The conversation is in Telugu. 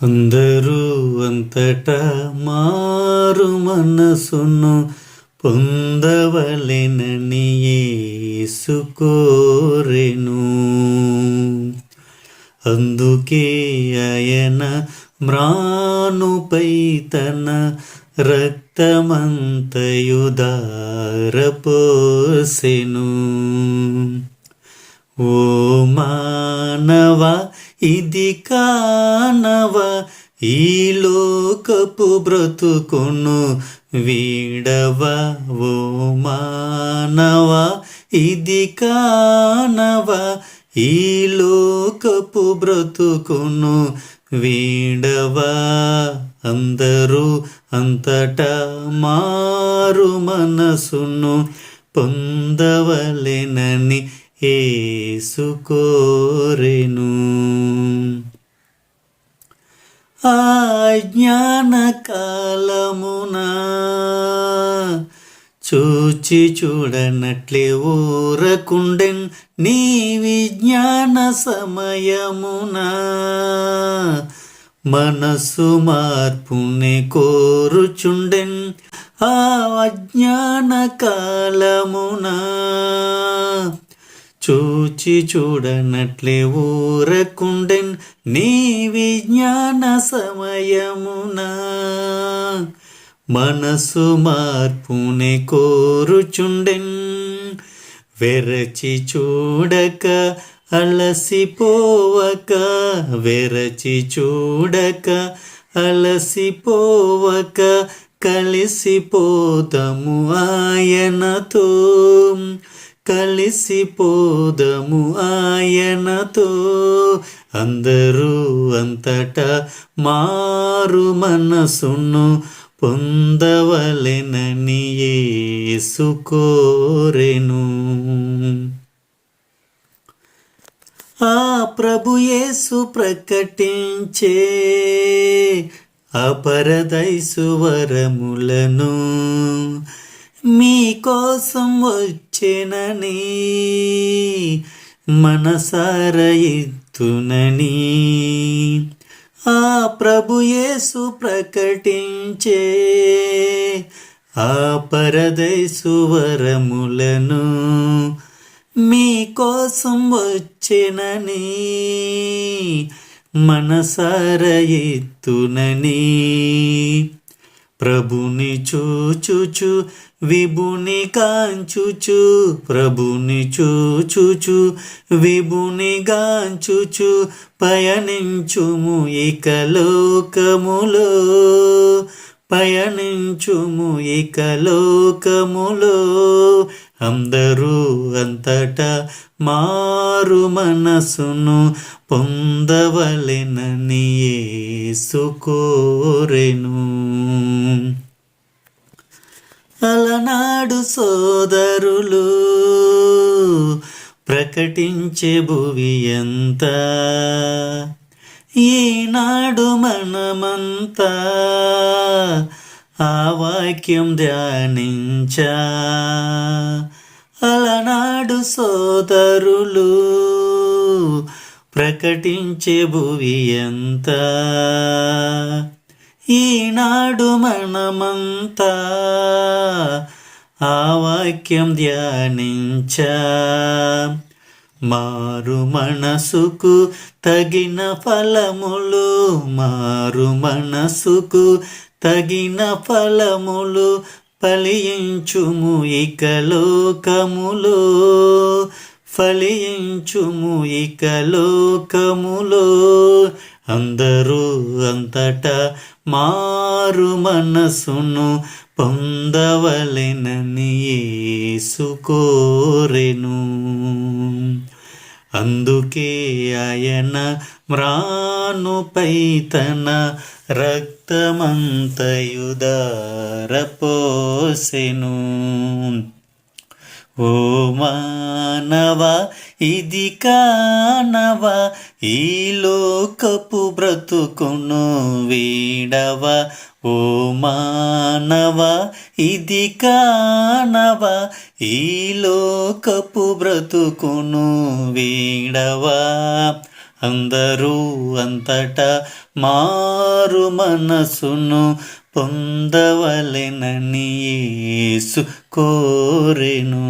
అందరూ అంతటా మారు మనసును పొందవలెనని ఏసుకోరెను అందుకే ఆయన మ్రానుపై తన రక్తమంతయుదారపోసెను ఓ మానవా ఇది కానవ ఈ లోకపు బ్రతుకును వీడవ ఓ మానవ? ఇది కానవ ఈ లోకపు బ్రతుకును వీడవా? అందరూ అంతటా మారు మనసును పొందవలెనని ఏసుకోరెను కోరెను. ఆ జ్ఞాన కాలమునా చూచి చూడనట్లే ఊరకుండెన్ నీ విజ్ఞాన సమయమున. మనసు మార్పుని కోరుచుండెన్ ఆ అజ్ఞాన కాలమునా. చూచి చూడనట్లే ఊరకుండెన్ నీ విజ్ఞాన సమయమున. మనసు మార్పునే కోరుచుండెన్. వెరచి చూడక అలసిపోవక వెరచి చూడక అలసిపోవక కలిసిపోదము ఆయనతో. కలిసిపోదము ఆయనతో. అందరూ అంతటా మారు మనసును పొందవలెనని ఏసుకోరెను ఆ ప్రభు యేసు ప్రకటించే అపరదైసు వరములను మీకోసం వచ్చెనని మనసార ఎత్తునని. ఆ ప్రభుయేసు ప్రకటించే ఆ పరదైసు వరములను మీకోసం వచ్చెనని మనసార ఎత్తునని. ప్రభుని చూచుచు విభుని కాంచుచు ప్రభుని చూచుచు విభుని గాంచుచు పయనించుము ఇక లోకములో. పయనించుము ఇక లోకములో. అందరూ అంతటా మారు మనసును పొందవలెనని సుకోరెను అలనాడు సోదరులు ప్రకటించే భువి ఎంత? ఈనాడు మనమంతా ఆ వాక్యం ధ్యానించా. అలనాడు సోదరులు ప్రకటించే భువి ఎంత? ఈనాడు మనమంతా ఆ వాక్యం ధ్యానించ. మారు మనసుకు తగిన ఫలములు మారు మనసుకు తగిన ఫలములు ఫలించుము ఇక లోకములో. ఫలించుము ఇక లోకములో. అందరూ అంతటా మారు మనసును పొందవలెనని ఏసుకోరెను అందుకే ఆయన మ్రానుపై తన రక్తమంతయుదారపోసెను ఓ మానవ ఇది కానవ ఈ లోకపు బ్రతుకును వీడవ. ఓ మానవ ఇది కానవ ఈ లోకపు బ్రతుకును వీడవా. అందరూ అంతటా మారు మనసును పొందవలెనని యేసు కోరెను.